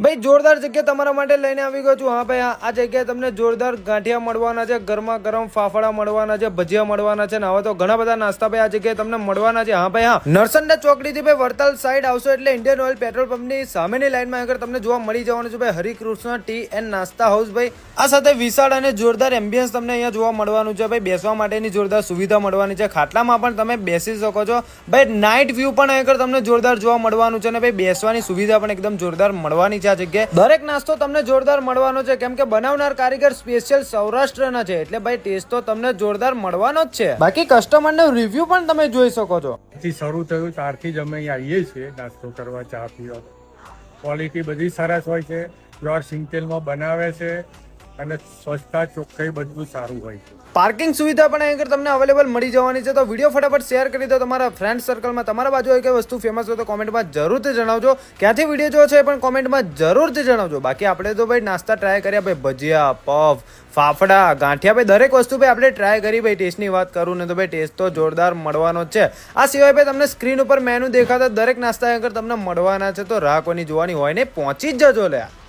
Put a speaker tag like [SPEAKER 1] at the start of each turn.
[SPEAKER 1] ભાઈ, જોરદાર જગ્યા તમારા માટે લઈને આવી ગયો છું. હા, ભાઈ, આ જગ્યાએ તમને જોરદાર ગાંઠિયા મળવાના છે, ગરમા ગરમ ફાફડા મળવાના છે, ભજીયા મળવાના છે, ને હવે તો ઘણા બધા નાસ્તા ભાઈ આ જગ્યાએ તમને મળવાના છે. હા, ભાઈ, હા. નરસંડા ચોકડીથી ભાઈ વડતાલ સાઈડ આવશો એટલે ઇન્ડિયન ઓઇલ પેટ્રોલ પંપની સામેની લાઈનમાં આગળ તમને જોવા મળી જવાનું છે ભાઈ હરિકૃષ્ણ ટી એન્ડ નાસ્તા હાઉસ ભાઈ. આ સાથે વિશાળ અને જોરદાર એમ્બિયન્સ તમને અહીંયા જોવા મળવાનું છે ભાઈ. બેસવા માટેની જોરદાર સુવિધા મળવાની છે. ખાટલામાં પણ તમે બેસી શકો છો. ભાઈ નાઇટ વ્યૂ પણ આગળ તમને જોરદાર જોવા મળવાનું છે અને ભાઈ. બેસવાની સુવિધા પણ એકદમ જોરદાર મળવાની આ જગ્યાએ દરેક નાસ્તો તમને જોરદાર મળવાનો છે. કેમ કે બનાવનાર કારીગર સ્પેશિયલ સૌરાષ્ટ્રના છે. એટલે ભાઈ ટેસ્ટ તો તમને જોરદાર મળવાનો જ છે. બાકી કસ્ટમરનો રિવ્યુ પણ તમે જોઈ શકો છો.
[SPEAKER 2] શરૂ થયું ત્યારથી જ અમે આવીએ છીએ નાસ્તો કરવા, ચા પીવા. ક્વોલિટી બધી સરસ હોય છે. પ્યોર સિંગતેલમાં બનાવે છે. અને સ્વચ્છતા ચોખ્ખાઈ બધું સારું હોય છે.
[SPEAKER 1] પાર્કિંગ સુવિધા પણ અહીં તમને અવેલેબલ મળી જવાની છે. તો વીડિયો ફટાફટ શેર કરી દો તમારા ફ્રેન્ડ સર્કલમાં તમારા બાજુ કઈ વસ્તુ ફેમસ હોય તો કોમેન્ટમાં જરૂરથી જણાવજો. ક્યાંથી વીડિયો જો છે પણ કોમેન્ટમાં જરૂરથી જણાવજો. બાકી આપણે તો ભાઈ નાસ્તા ટ્રાય કર્યા, ભાઈ ભજીયા પફ ફાફડા, ગાંઠિયા, ભાઈ દરેક વસ્તુ ભાઈ આપણે ટ્રાય કરી, ભાઈ ટેસ્ટની વાત કરું ને તો ભાઈ ટેસ્ટ તો જોરદાર મળવાનો જ છે. આ સિવાય ભાઈ તમને સ્ક્રીન ઉપર મેનુ દેખાતા દરેક નાસ્તા આગળ તમને મળવાના છે. તો રાહ કોની જોવાની હોય ને પહોંચી જ જજો લ્યા.